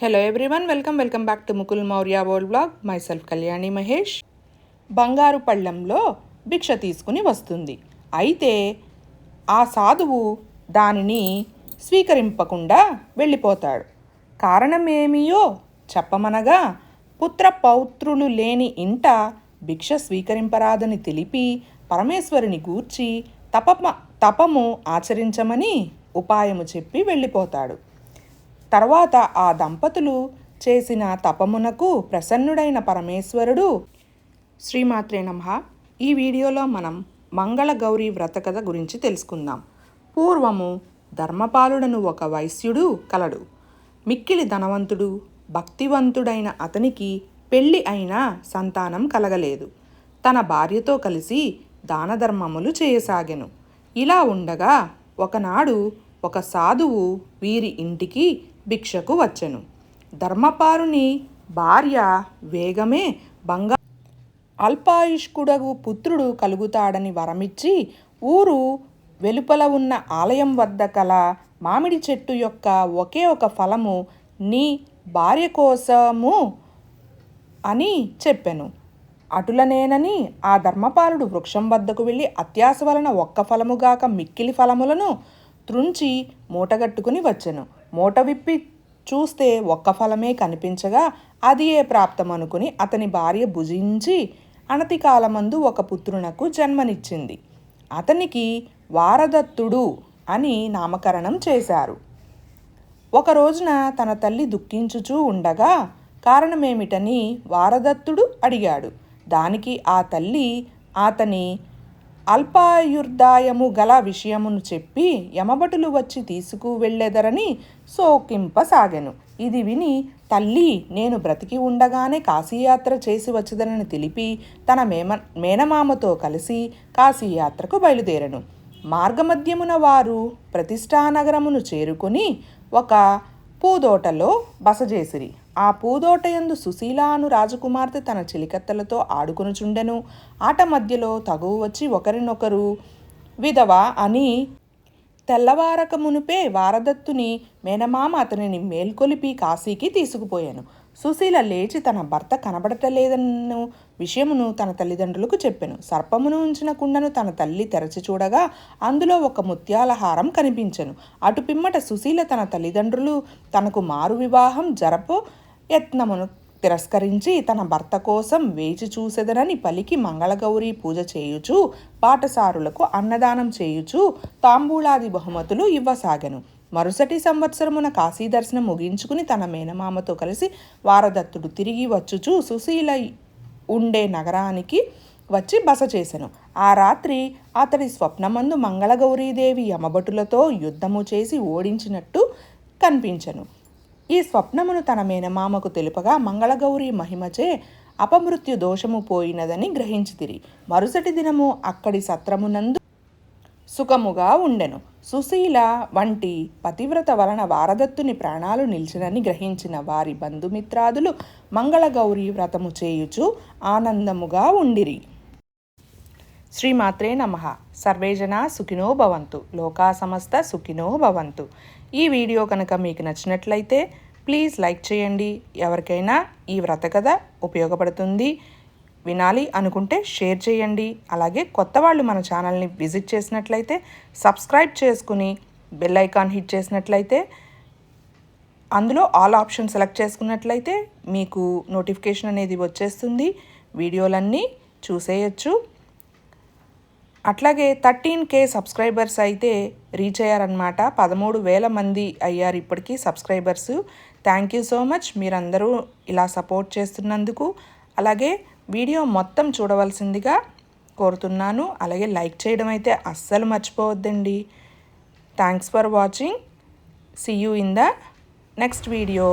Hello everyone welcome welcome back to Mukul Maurya world blog myself Kalyani Mahesh బంగారు పళ్ళెంలో భిక్ష తీసుకుని వస్తుంది. అయితే ఆ సాధువు దానిని స్వీకరింపకుండా వెళ్ళిపోతాడు. కారణమేమియో చెప్పమనగా పుత్ర పౌత్రులు లేని ఇంట భిక్ష స్వీకరింపరాదని తెలిపి పరమేశ్వరుని గూర్చి తపమ తపము ఆచరించమని ఉపాయము చెప్పి వెళ్ళిపోతాడు. తర్వాత ఆ దంపతులు చేసిన తపమునకు ప్రసన్నుడైన పరమేశ్వరుడు శ్రీమాత్రే నమ. ఈ వీడియోలో మనం మంగళ గౌరీ వ్రతకథ గురించి తెలుసుకుందాం. పూర్వము ధర్మపాలుడను ఒక వైశ్యుడు కలడు. మిక్కిలి ధనవంతుడు భక్తివంతుడైన అతనికి పెళ్ళి అయినా సంతానం కలగలేదు. తన భార్యతో కలిసి దానధర్మములు చేయసాగెను. ఇలా ఉండగా ఒకనాడు ఒక సాధువు వీరి ఇంటికి భిక్షకు వచ్చెను. ధర్మపారుని భార్య వేగమే బంగా అల్పాయుష్కుడగు పుత్రుడు కలుగుతాడని వరమిచ్చి ఊరు వెలుపల ఉన్న ఆలయం వద్ద కల మామిడి చెట్టు యొక్క ఒకే ఒక ఫలము నీ భార్య కోసము అని చెప్పెను. అటులనేనని ఆ ధర్మపాలుడు వృక్షం వద్దకు వెళ్ళి అత్యాశ వలన ఒక్క ఫలముగాక మిక్కిలి ఫలములను త్రుంచి మూటగట్టుకుని వచ్చెను. మూట విప్పి చూస్తే ఒక్క ఫలమే కనిపించగా అది ఏ ప్రాప్తమనుకుని అతని భార్య భుజించి అనతి కాలమందు ఒక పుత్రునకు జన్మనిచ్చింది. అతనికి వారదత్తుడు అని నామకరణం చేశారు. ఒక రోజున తన తల్లి దుఃఖించుచూ ఉండగా కారణమేమిటని వారదత్తుడు అడిగాడు. దానికి ఆ తల్లి అతని అల్పాయుర్దాయము గల విషయమును చెప్పి యమభటులు వచ్చి తీసుకువెళ్ళెదరని సోకింపసాగెను ఇది విని తల్లి నేను బ్రతికి ఉండగానే కాశీయాత్ర చేసి వచ్చదనని తెలిపి తన మేమ మేనమామతో కలిసి కాశీయాత్రకు బయలుదేరను. మార్గమధ్యమున వారు ప్రతిష్టానగరమును చేరుకుని ఒక పూదోటలో బస చేసిరి. ఆ పూదోటయందు సుశీలాను రాజకుమార్తె తన చిలికత్తలతో ఆడుకొనుచుండెను. ఆట మధ్యలో తగువు వచ్చి ఒకరినొకరు విధవ అని తెల్లవారక మునుపే వారదత్తుని మేనమామ అతనిని మేల్కొలిపి కాశీకి తీసుకుపోయాను. సుశీల లేచి తన భర్త కనబడటలేదన్న విషయమును తన తల్లిదండ్రులకు చెప్పాను. సర్పమును ఉంచిన కుండను తన తల్లి తెరచి చూడగా అందులో ఒక ముత్యాల హారం కనిపించను. అటు పిమ్మట సుశీల తన తల్లిదండ్రులు తనకు మారు వివాహం జరపో యత్నమును తిరస్కరించి తన భర్త కోసం వేచి చూసెదనని పలికి మంగళగౌరి పూజ చేయుచు పాఠశారులకు అన్నదానం చేయుచు తాంబూలాది బహుమతులు ఇవ్వసాగను. మరుసటి సంవత్సరమున కాశీ దర్శనం ముగించుకుని తన మేనమామతో కలిసి వారదత్తుడు తిరిగి వచ్చుచు సుశీల ఉండే నగరానికి వచ్చి బస చేసెను. ఆ రాత్రి అతడి స్వప్నమందు మంగళగౌరీదేవి యమభటులతో యుద్ధము చేసి ఓడించినట్టు కనిపించెను. ఈ స్వప్నమును తన మేనమామకు తెలుపగా మంగళగౌరి మహిమచే అపమృత్యు దోషము పోయినదని గ్రహించితిరి. మరుసటి దినము అక్కడి సత్రమునందు సుఖముగా ఉండెను. సుశీల వంటి పతివ్రత వలన వారదత్తుని ప్రాణాలు నిలిచినని గ్రహించిన వారి బంధుమిత్రాదులు మంగళగౌరి వ్రతము చేయుచు ఆనందముగా ఉండిరి. శ్రీమాత్రే నమ. సర్వేజన సుఖినో భవంతు. లోకా సమస్త సుఖినో భవంతు. ఈ వీడియో కనుక మీకు నచ్చినట్లయితే ప్లీజ్ లైక్ చేయండి. ఎవరికైనా ఈ వ్రత కథ ఉపయోగపడుతుంది వినాలి అనుకుంటే షేర్ చేయండి. అలాగే కొత్త వాళ్ళు మన ఛానల్ని విజిట్ చేసినట్లయితే సబ్స్క్రైబ్ చేసుకుని బెల్ ఐకాన్ హిట్ చేసినట్లయితే అందులో ఆల్ ఆప్షన్ సెలెక్ట్ చేసుకున్నట్లయితే మీకు నోటిఫికేషన్ అనేది వచ్చేస్తుంది. వీడియోలన్నీ చూసేయచ్చు. అట్లాగే థర్టీన్ కే సబ్స్క్రైబర్స్ అయితే రీచ్ అయ్యారనమాట పదమూడు వేల మంది అయ్యారు ఇప్పటికీ subscribers. Thank you so much. మీరందరూ ఇలా సపోర్ట్ చేస్తున్నందుకు. అలాగే వీడియో మొత్తం చూడవలసిందిగా కోరుతున్నాను. అలాగే లైక్ చేయడం అయితే అస్సలు మర్చిపోవద్దండి. Thanks for watching. See you in the next video